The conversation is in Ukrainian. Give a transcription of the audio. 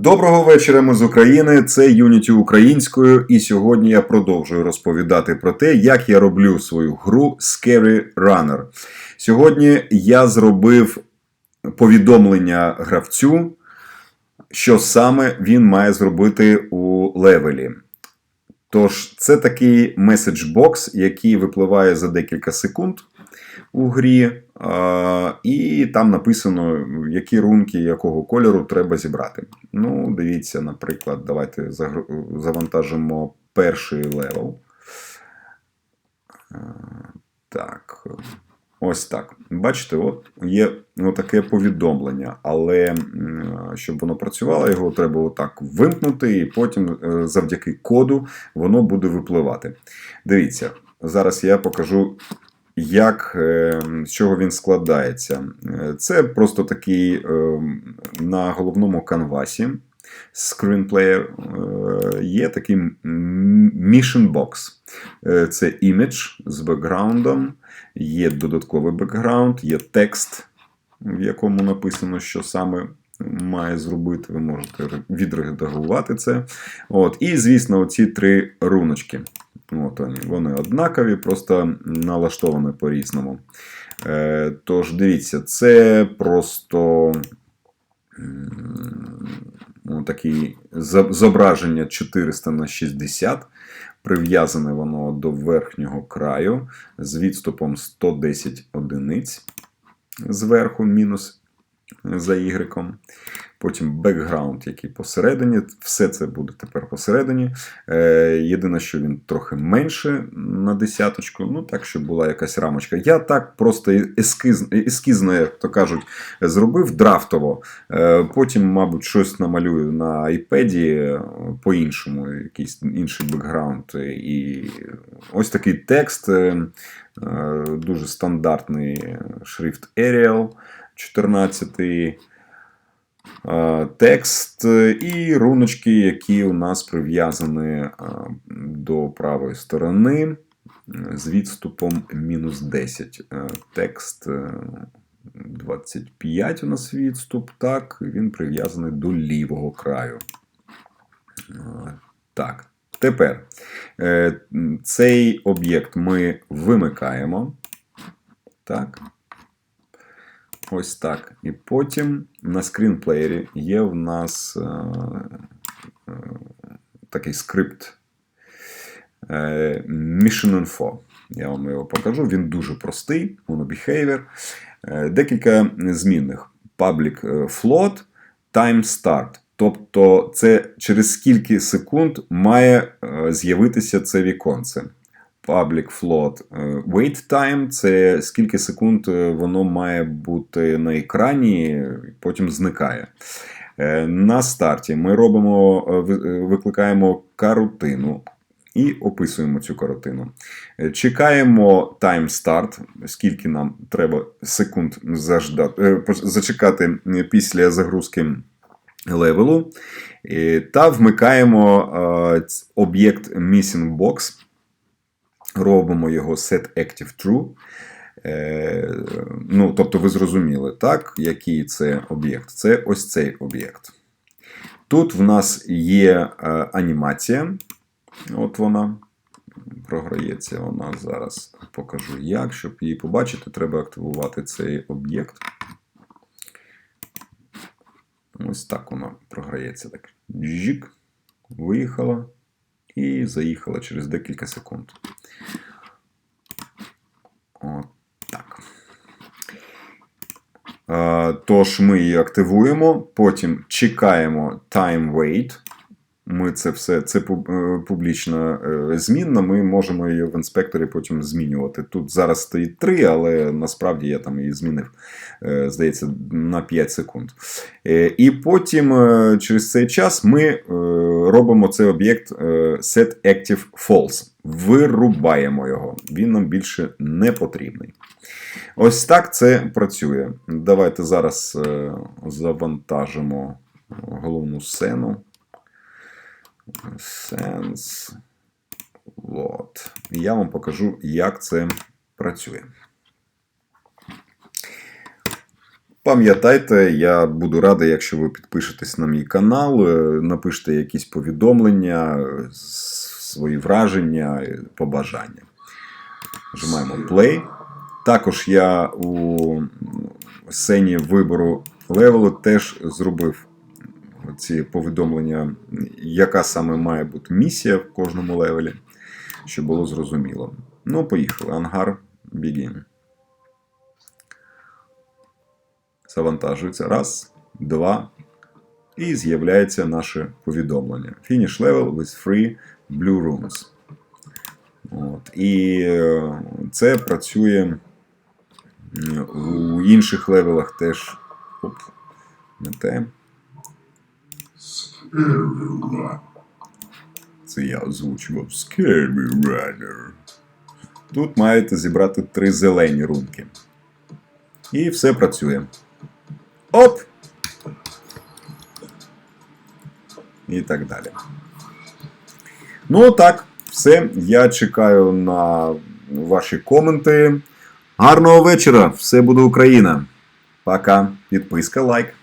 Доброго вечора, ми з України. Це Unity українською, і сьогодні я продовжую розповідати про те, як я роблю свою гру Scary Runner. Сьогодні я зробив повідомлення гравцю, що саме він має зробити у левелі. Тож, це такий меседж-бокс, який випливає за декілька секунд у грі, і там написано, які рунки якого кольору треба зібрати. Ну, дивіться, наприклад, давайте завантажимо перший левел. Так. Ось так. Бачите, от є таке повідомлення, але щоб воно працювало, його треба отак вимкнути, і потім е, завдяки коду воно буде випливати. Дивіться, зараз я покажу, як, е, з чого він складається. Е, Це просто такий е, на головному канвасі е, є такий mission box. Це імідж з бекграундом, є додатковий бекграунд, є текст, в якому написано, що саме має зробити. Ви можете відредагувати це. От. І, звісно, оці три руночки. От вони, вони однакові, просто налаштовані по-різному. Е, тож, дивіться, це просто такі зображення 400 на 60. Прив'язане воно до верхнього краю з відступом 110 одиниць зверху, мінус за Y. Потім бекграунд, який посередині. Все це буде тепер посередині. Е, єдине, що він трохи менше на десяточку, ну так, щоб була якась рамочка. Я так просто ескіз, ескізно, як то кажуть, зробив драфтово. Е, потім, мабуть, щось намалюю на iPad е, по-іншому, якийсь інший бекграунд. І ось такий текст, е, е, дуже стандартний шрифт Arial 14 е, текст е, і руночки, які у нас прив'язані е, до правої сторони е, з відступом мінус 10. Е, Текст е, 25 у нас відступ, так, він прив'язаний до лівого краю. Е, Так, тепер е, цей об'єкт ми вимикаємо. Так. Ось так. І потім на скрінплеєрі є в нас е, е, такий скрипт е, Mission Info. Я вам його покажу. Він дуже простий, monobehavior. Е, Декілька змінних: Public е, float, time start. Тобто, це через скільки секунд має е, з'явитися це віконце. Public float е, wait time це скільки секунд е, воно має бути на екрані, потім зникає. Е, На старті ми робимо, ви- викликаємо карутину і описуємо цю карутину. Е, Чекаємо time start, скільки нам треба секунд заждати, зачекати після загрузки левелу. Та вмикаємо об'єкт Missing Box. Робимо його set active true. Е, ну, тобто, ви зрозуміли, так, який це об'єкт? Це ось цей об'єкт. Тут в нас є е, анімація. От вона програється. Вона зараз покажу як. Щоб її побачити, треба активувати цей об'єкт. Ось так вона програється. Так. Жік, виїхала і заїхала через декілька секунд. От так. Е, Тож ми її активуємо, потім чекаємо time wait. Ми це все, це е, публічна е, змінна, ми можемо її в інспекторі потім змінювати. Тут зараз стоїть 3, але насправді я там її змінив, е, здається, на 5 секунд. І потім через цей час ми робимо цей об'єкт set active false. Вирубаємо його. Він нам більше не потрібний. Ось так це працює. Давайте зараз завантажимо головну сцену. Sense. От. І я вам покажу, як це працює. Пам'ятайте, я буду радий, якщо ви підпишетесь на мій канал, е, напишете якісь повідомлення, свої враження, побажання. Нажимаємо play. Також я у сцені вибору левелу теж зробив ці повідомлення, яка саме має бути місія в кожному левелі, щоб було зрозуміло. Ну, поїхали. Ангар Begin. Завантажується. Раз, два. І з'являється наше повідомлення. Finish level with free blue rooms. От. І е, це працює у інших левелах теж. Оп, не те. Це я озвучував Runner. Тут маєте зібрати три зелені рунки. І все працює. Оп! І так далі. Ну, так, все. Я чекаю на ваші коменти. Гарного вечора! Все буде Україна! Пока. Підписка, лайк.